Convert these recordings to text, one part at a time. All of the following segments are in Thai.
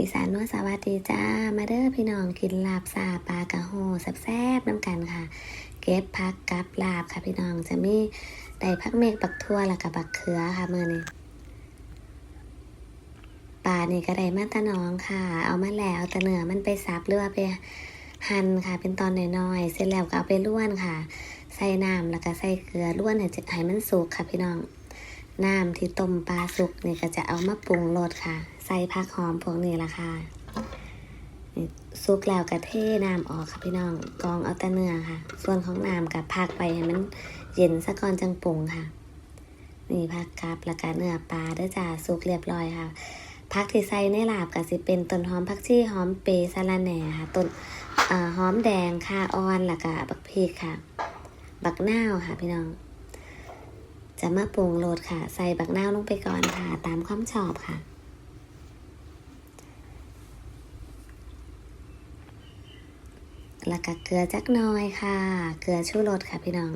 อีสานนวดสวัสดีจ้า มาเด้อพี่น้องกินลาบซาปลากระโหแซ่บๆน้ำกันค่ะ เก็บพักกับลาบค่ะพี่น้องจะมีได้พักเมฆบักทั่วแล้วกับบักเขือค่ะเมื่อนี้ปลานี่ก็ได้มาตะน้องค่ะ เอามาแล้วแต่เนื้อมันไปสับหรือไปหั่นค่ะ เป็นตอนน้อยๆเสร็จแล้วก็เอาไปล้วนค่ะ ใส่น้ำแล้วก็ใส่เกลือล้วนให้จะให้มันสุกค่ะพี่น้องน้ำที่ต้มปลาสุกนี่ก็จะเอามาปรุงรสค่ะ ใส่ผักหอมพวกนี้ละค่ะนี่สุกแล้วก็เทน้ำออกค่ะพี่น้องกองเอาแต่เนื้อค่ะ ส่วนของน้ำกับพักไปให้มันเย็นซะก่อนจังปรุงค่ะ นี่ผักกับแล้วก็เนื้อปลาด้อจ้าสุกเรียบร้อยค่ะผักที่ใส่ในลาบก็สิเป็นต้นหอมผักชีหอมเปรย์สะระแหน่ค่ะต้นอหอมแดงค่ะอ่อนแล้วก็บักพริกค่ะ บักนาวค่ะพี่น้อง จะมาปรุงรสค่ะ ใส่บักนาวลงไปก่อนค่ะ ตามความชอบค่ะ แล้วก็เกลือจักหน้อยค่ะ เกลือชูรสค่ะพี่น้อง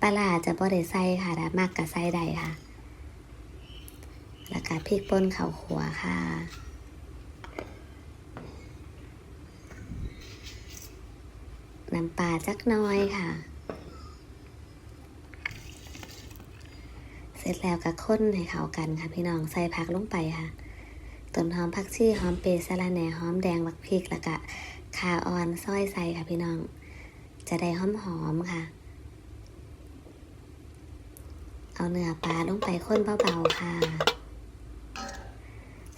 ปลาจะบ่ได้ใส่ค่ะแต่มากกับใส่ใดค่ะ แล้วก็พริกป่นข้าวขัวค่ะน้ำปลาจักน้อยค่ะ เสร็จแล้วก็ค้นให้เข้ากันค่ะพี่น้องใส่ผักลงไปค่ะต้นหอมผักชีหอมเปรย์สะระแหน่หอมแดงบักพริกแล้วก็ ขาออนซอยใส่ค่ะพี่น้อง จะได้หอมหอมค่ะ เอาเนื้อปลาลงไปค้นเบาๆค่ะ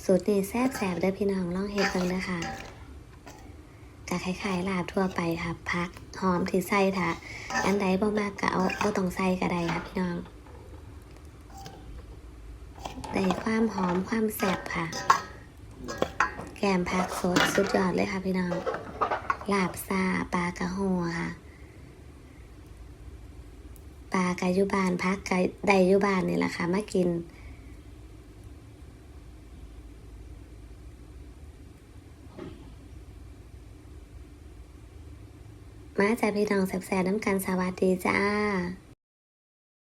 สูตรนี้แซ่บๆเด้อพี่น้องลองเฮ็ดกันเด้อค่ะกะคล้ายๆลาบทั่วไปค่ะพักหอมที่ใส่ค่ะ อันใดบ่มากก็เอาบ่ต้องใส่ก็ได้ค่ะพี่น้องได้ความหอมความแซ่บค่ะ แกมผักสดสุดยอดเลยค่ะพี่น้อง ลาบซาปลากระหัวค่ะ ปลากายุบานพักกาไดยุบานนี่แหละค่ะมากิน มาจากพี่น้องแซ่บๆน้ำกันสวัสดีจ้า